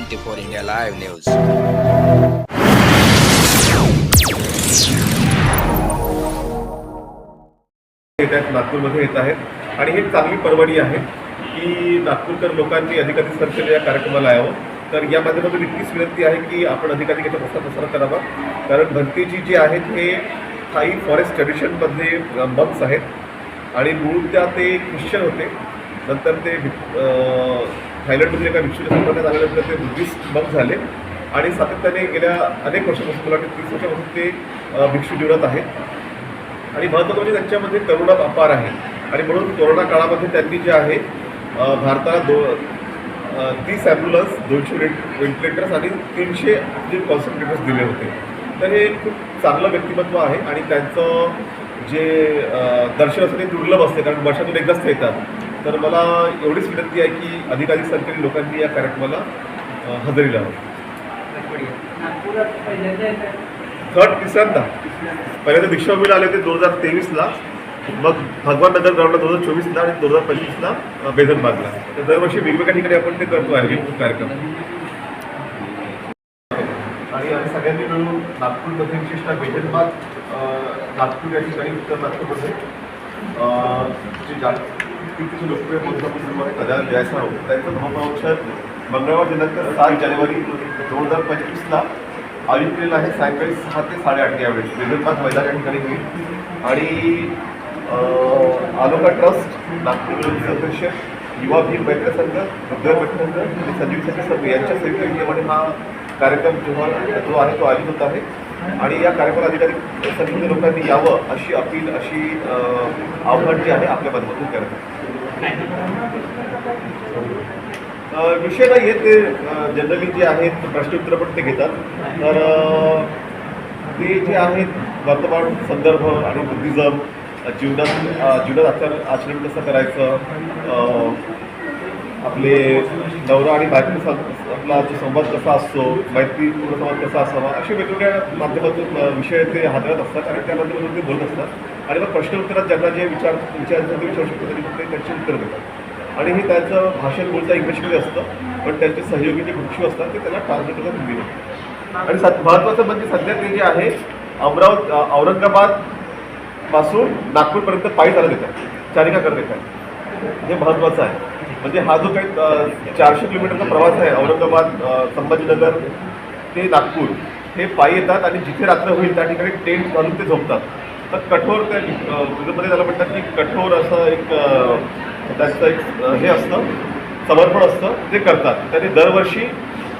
Twenty four India live news. येत आहेत नागपूरमध्ये येत आहेत. आणि हे चांगली परवडी आहे की नागपूरकर लोकांनी अधिकाधिक संख्येने या कार्यक्रमाला यावं हो. तर या माध्यमातून इतकीच विनंती आहे की आपण अधिकाधिक याचा प्रसार प्रसार करावा. कारण भंतीजी जे आहेत हे थाई फॉरेस्ट ट्रेडिशनमधले मंक्स आहेत. आणि मूळ त्या ते ख्रिश्चन होते. नंतर ते अं, थायलंडमधील एका भिक्षूच्या संपर्कात आल्यानंतर ते बुद्धिस्ट बंद झाले. आणि सातत्याने गेल्या अनेक वर्षापासून मला वाटतं तीस वर्षापासून ते भिक्षू जीवनात आहेत. आणि महत्त्वाचं म्हणजे त्यांच्यामध्ये करुणा अपार आहे. आणि म्हणून कोरोना काळामध्ये त्यांनी जे आहे भारताला दो तीस ॲम्ब्युलन्स दोनशे व्हेंटिलेटर्स आणि तीनशे ऑक्सिजन कॉन्सन्ट्रेटर्स दिले होते. तर हे खूप चांगलं व्यक्तिमत्व आहे. आणि त्यांचं जे दर्शन असतं ते दुर्लभ असते. कारण वर्षातून एकदाच ते येतात. तर मला एवढीच विनंती आहे की अधिकाधिक संख्येने लोकांनी या कार्यक्रमाला हजेरी लावावी. पहिल्यांदा थर्ड तिसऱ्यांदा. पहिल्यांदा दीक्षाभूमीला आले ते दोन हजार तेवीसला. मग भगवान नगर ग्राउंडला दोन हजार चोवीसला आणि दोन हजार पंचवीसला बेदनबागला तर दरवर्षी वेगवेगळ्या ठिकाणी आपण ते करतो आहे कार्यक्रम. आणि आम्ही सगळ्यांनी मिळून नागपूरमध्ये विशेषतः बेदनबाग नागपूर या ठिकाणी उत्तर नागपूरमध्ये जा जे लोकप्रिय बौद्ध आहे कदा जयसा त्यांचं धर्मप्रवचन मंगळवार दिनांक सात जानेवारी दोन हजार पंचवीसला आयोजित केलेलं आहे. सायंकाळी सहा ते साडेआठ यावेळी विदर्भात मैदान या ठिकाणी होईल. आणि आलोका ट्रस्ट नागपूर सदस्य अध्यक्ष युवा भीम बैठक संघ उद्योग संघ आणि संजीव संघ यांच्या संयुक्त विद्यमाने हा कार्यक्रम जेव्हा जो आहे तो आयोजित होत आहे. आणि या कार्यक्रम अधिकारी संख्येने लोकांनी यावं अशी अपील अशी आव्हान जे आहे आपल्या माध्यमातून करत विषयाला अ, विषय नाही आहे ते जनरली जे आहेत प्रश्नोत्तर पण ते घेतात. तर ते जे आहेत वर्तमान संदर्भ आणि बुद्धिझम जीवनात जीवनात आचार आचरण कसं करायचं आपले नवरा आणि बायको आपला जो संवाद कसा असतो मैत्रीपूर्ण संवाद कसा असावा असे वेगवेगळ्या माध्यमातून विषय ते हाताळत असतात आणि त्या माध्यमातून ते बोलत असतात. आणि मग प्रश्न उत्तरात ज्यांना जे विचार विचार ते विचारू शकतो तरी ते त्यांची उत्तर देतात. आणि हे त्यांचं भाषण बोलता इंग्लिशमध्ये असतं पण त्यांचे सहयोगी जे भिक्षू असतात ते त्यांना ट्रान्सलेट करून हिंदी आणि सत महत्त्वाचं म्हणजे सध्या ते जे आहे अमरावती औरंगाबादपासून नागपूरपर्यंत पायी चालत येतात चारिका करत येतात हे महत्त्वाचं आहे. म्हणजे हा जो काही चारशे किलोमीटरचा प्रवास आहे औरंगाबाद संभाजीनगर ते नागपूर हे पायी येतात आणि जिथे रात्र होईल त्या ठिकाणी टेंट घालून ते झोपतात. तर कठोर त्या त्याला म्हणतात की कठोर असं एक त्याचं एक हे असतं समर्पण असतं ते करतात. त्यांनी दरवर्षी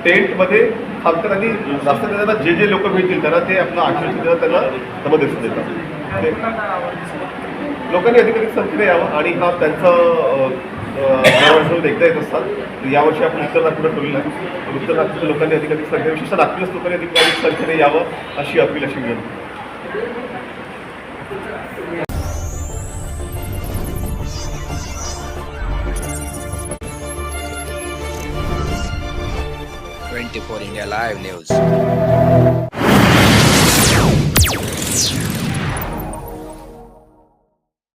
टेंटमध्ये थांबतात आणि जास्त त्यांना जे जे लोक मिळतील त्यांना ते आपलं आश्वासन देतात त्यांना समदेशन देतात. लोकांनी अधिकाधिक संख्येने यावं आणि हा त्यांचं दरवर्षी एकदा येत असतात तर यावर्षी आपण उत्तर नागपूरला ठेवली नाही. उत्तर नागपूरच्या लोकांनी अधिक संख्या विशेषतः नागपूरच लोकांनी अधिक अधिक संख्येने यावं अशी अपील अशी विनंती twenty four India live news.